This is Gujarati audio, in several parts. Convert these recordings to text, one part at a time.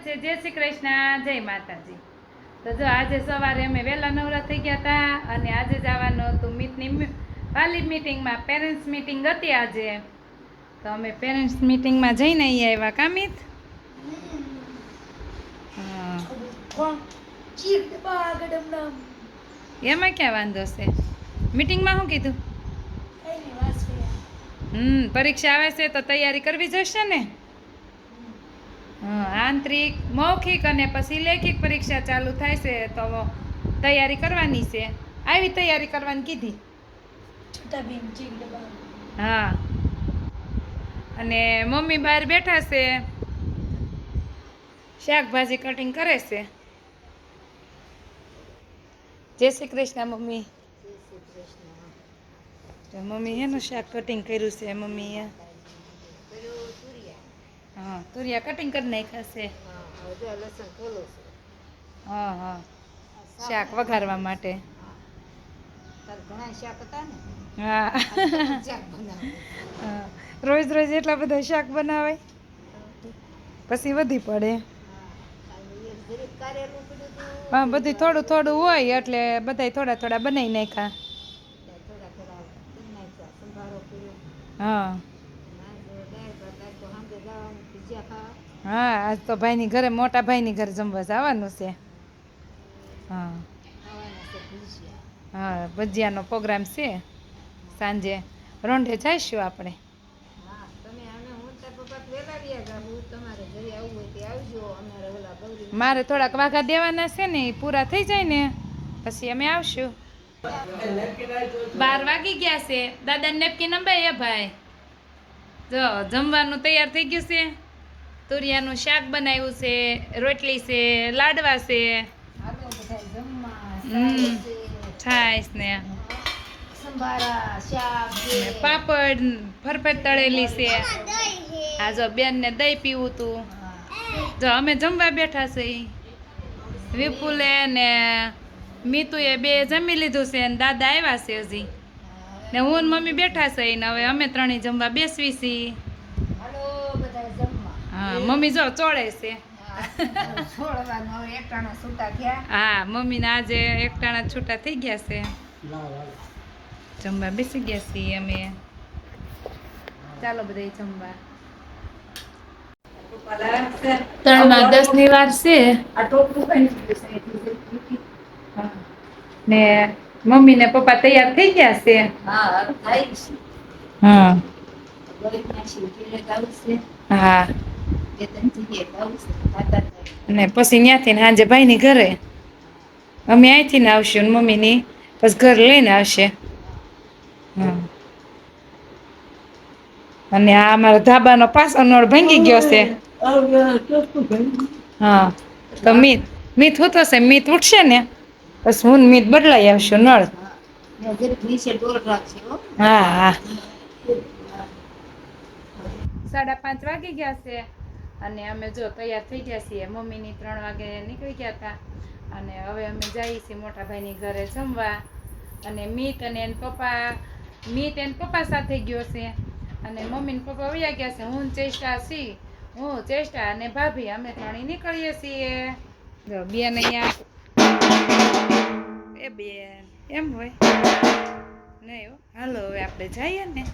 કૃષ્ણ. જય માતાજી. તો જો આજે સવારે અમે વહેલા નવરા થઈ ગયા હતા અને આજે જવાનું હતું મીટની વાલી મિટિંગમાં પેરેન્ટ્સ મિટિંગ હતી આજે. તો અમે પેરેન્ટ્સ મિટિંગમાં જઈને અહીં આવ્યા કામિત એમાં ક્યાં વાંધો છે? મિટિંગમાં શું કીધું? હમ પરીક્ષા આવે છે તો તૈયારી કરવી જશે ને? આંતરિક મૌખિક અને પછી લેખિક પરીક્ષા ચાલુ થાય છે તો તૈયારી કરવાની છે. આવી તૈયારી કરવાની કીધી? હા. અને મમ્મી બહાર બેઠા છે. શાકભાજી કટિંગ કરે છે. જય શ્રી કૃષ્ણ મમ્મી. તો મમ્મી એનું શાક કટિંગ કર્યું છે મમ્મીએ. હા તુરિયા કટિંગ કરી નાખ્યા છે. હા હા. શાક વઘારવા માટે. હા. હા. રોજ રોજ એટલા બધા શાક બનાવે. પછી વધી પડે. હા બધું થોડું થોડું હોય એટલે બધાય થોડા થોડા બનાવી નાખ્યા. હા. હા આજ તો ભાઈની ઘરે મોટા ભાઈની ઘરે જમવા જવાનું છે. હા. હા ભજીયાનો પ્રોગ્રામ છે. સાંજે રોંઢે જઈશું આપણે. મારે થોડાક વાઘા દેવાના છે ને એ પૂરા થઈ જાય ને પછી અમે આવશું. બાર વાગી ગયા છે. દાદા નેપકીન અંબાઈ ભાઈ. જો જમવાનું તૈયાર થઈ ગયું છે. તુરિયાનું શાક બનાવ્યું છે, રોટલી છે, લાડવા છે. છાશ ને. પાપડ ફરફર તળેલી છે. આ જો બેન ને દહીં પીવું તું. જો અમે જમવા બેઠા છે વિપુલે ને મીતુએ બે જમી લીધું છે ને દાદા આવ્યા છે હજી. ને હું મમ્મી બેઠા છે ને હવે અમે ત્રણેય જમવા બેસવી છીએ. હા મમ્મી જો ચોળે છે. હા મમ્મીને આજે એકટાણા છૂટા થઈ ગયા છે. જમવા બેસી ગયા છીએ અમે. ચાલો બધા જમવા. ત્રણમાં દસની વાર છે. હા. ને મમ્મી ને પપ્પા તૈયાર થઈ ગયા છે. હા હા. ને પછી ત્યાંથી સાંજે ભાઈની ઘરે. અમે અહીંથી આવશું મમ્મીની, પછી ઘર લઈને આવશે. હા. અને આ અમારા ધાબાનો પાછો નળ ભાંગી ગયો છે. હા. તો મીત મીત હું થશે? મીત ઉઠશે ને બસ હું મીત બદલાઈ આવશો નળ. હા હા. સાડા પાંચ વાગી ગયા છે. અને અમે જો તૈયાર થઈ ગયા છીએ. મમ્મીની ત્રણ વાગે નીકળી ગયા હતા. અને હવે અમે જઈએ છીએ મોટા ભાઈની ઘરે જમવા. અને મીત અને એન પપ્પા, મીત એન પપ્પા સાથે ગયો છે. અને મમ્મી ને પપ્પા વયા ગયા છે. હું ચેષ્ટા છી હું ચેષ્ટા અને ભાભી, અમે ત્રણેય નીકળીએ છીએ. જો, બેન અહીંયા. એ બેન, એમ હોય. નહીં હાલો, હવે આપણે જઈએ ને.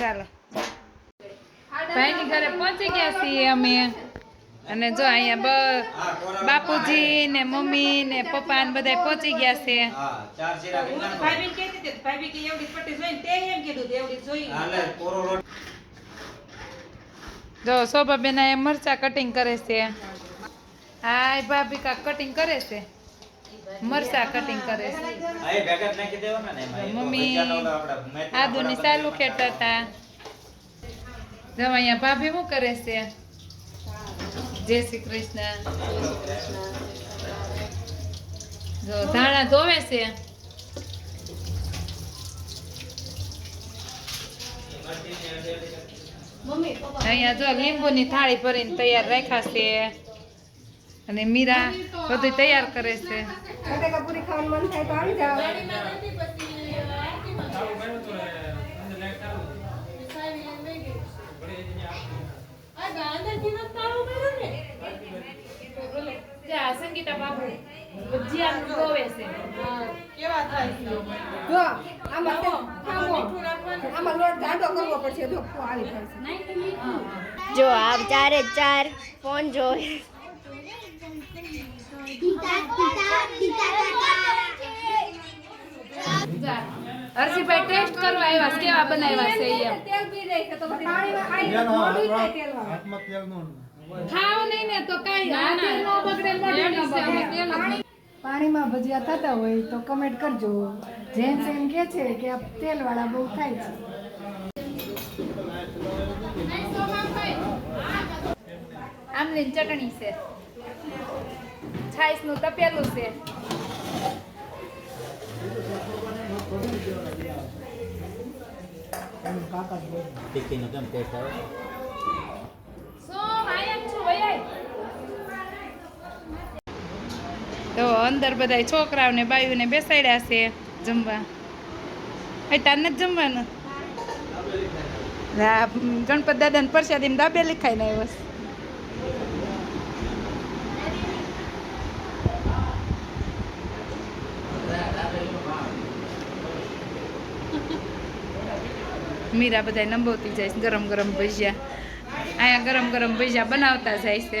ચાલો. ભાઈની ઘરે પહોંચી ગયા છીએ અમે. અને જો અહીંયા બ બાપુજી ને મમ્મી ને પપ્પા ને બધા પહોંચી ગયા છે. હા જો શોભાબેન એ મરચા કટિંગ કરે છે. હાય ભાભી કાક કટિંગ કરે છે? મરચા કટિંગ કરે છે. મમ્મી આદુની સાલું ખેડતા હતા. જો અહીંયા ભાભી શું કરે છે? જય શ્રી કૃષ્ણ. જો, ધાણા ધોવે છે. અહીંયા જો લીંબુની થાળી ભરીને તૈયાર રાખ્યા છે. અને મીરા બધું તૈયાર કરે છે બટેકાપુરી ખાવાનું મન થાય તો આવી જાઓ જા સંગીતા બાબુ ભજીયા છે. કેવા થાય છે? જો આમાં ખાવો. આમાં લોટ જાડો કરવો પડશે જો આવી થાય છે. જો આ ચારે ચાર ફોન જોઈ હર્ષિભાઈ ટેસ્ટ કરવા આવ્યા છે કેવા બનાવ્યા છે એમ? તેલ પી જાય છે તો પછી પાણીમાં. હાથમાં તેલ નો ખાવ નહીં ને તો કઈ હાથે નો. બગડે મોઢે નો બગડે. પાણીમાં ભજીયા થતા હોય તો કમેન્ટ કરજો. જેમ એમ કે છે કે આ તેલવાળા બહુ થાય છે. આમલી ચટણી છે. છાઈસનું તપેલું છે. કાકા કેમ ટેસ્ટ આવે શું આયા છું વયાય તો અંદર બધા છોકરાઓને બાયુને બેસાડ્યા છે જમવા. તાર નથી જમવાનું? હા ગણપત દાદાને પરસાદી દાબે લખાઈને છે. મીરા બધા નંબોતી જાય ગરમ ગરમ ભજીયા. અહીંયા ગરમ ગરમ ભજીયા બનાવતા જાય છે.